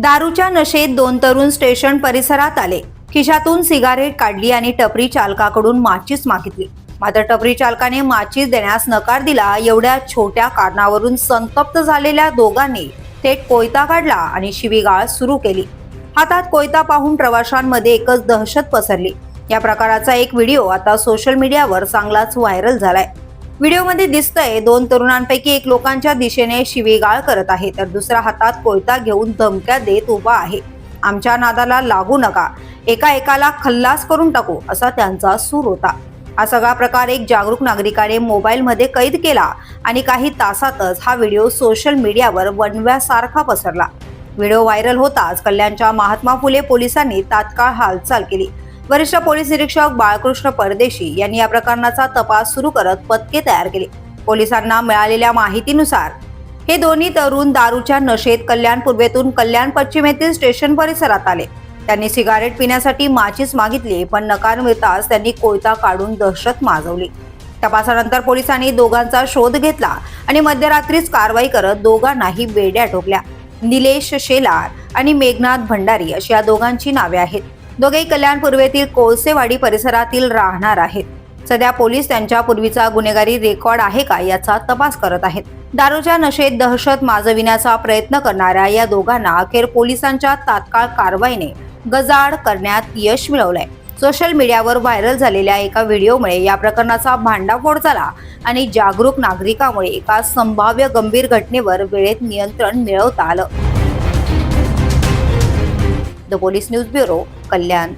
दारूच्या नशेत दोन तरुण स्टेशन परिसरात आले. खिशातून सिगारेट काढली आणि टपरी चालकाकडून माचीस मागितली. मात्र टपरी चालकाने माचीस देण्यास नकार दिला. एवढ्या छोट्या कारणावरून संतप्त झालेल्या दोघांनी थेट कोयता काढला आणि शिवीगाळ सुरू केली. हातात कोयता पाहून प्रवाशांमध्ये एकच दहशत पसरली. या प्रकाराचा एक व्हिडिओ आता सोशल मीडियावर चांगलाच व्हायरल झालाय. व्हिडिओमध्ये दिसतंय दोन तरुणांपैकी एक लोकांच्या दिशेने शिवीगाळ करत आहे तर दुसरा हातात कोयता घेऊन धमक्या देत उभा आहे. आमच्या नादाला लागू नका एका एकाला खल्लास करून टाकू असा त्यांचा सूर होता. हा सगळा प्रकार एक जागरूक नागरिकाने मोबाईलमध्ये कैद केला आणि काही तासातच हा व्हिडिओ सोशल मीडियावर वणव्यासारखा पसरला. व्हिडिओ व्हायरल होताच कल्याणच्या महात्मा फुले पोलिसांनी तात्काळ हालचाल केली. वरिष्ठ पोलीस निरीक्षक बाळकृष्ण परदेशी यांनी या प्रकरणाचा तपास सुरू करत पथके तयार केली. पोलिसांना मिळालेल्या माहितीनुसार हे दोन्ही तरुण दारूच्या नशेत कल्याण पूर्वेतून कल्याण पश्चिमेतील स्टेशन परिसरात आले. त्यांनी सिगारेट पिण्यासाठी माचीस मागितली पण नकार मिळताच त्यांनी कोयता काढून दहशत माजवली. तपासानंतर पोलिसांनी दोघांचा शोध घेतला आणि मध्यरात्रीच कारवाई करत दोघांनाही बेड्या ठोकल्या. निलेश शेलार आणि मेघनाथ भंडारी अशी या दोघांची नावे आहेत. दोघेही कल्याण पूर्वेतील कोळसेवाडी परिसरातील राहणार आहेत. सध्या पोलीस त्यांच्या पूर्वीचा गुन्हेगारी रेकॉर्ड आहे का याचा तपास करत आहेत. दारूच्या नशेत दहशत माजविण्याचा प्रयत्न करणाऱ्या या दोघांना अखेर पोलिसांच्या तात्काळ कारवाईने गजाड करण्यात यश मिळवलंय. सोशल मीडियावर व्हायरल झालेल्या एका व्हिडिओमुळे या प्रकरणाचा भांडाफोड झाला आणि जागरूक नागरिकामुळे एका संभाव्य गंभीर घटनेवर वेळेत नियंत्रण मिळवता आलं. The police news bureau Kalyan.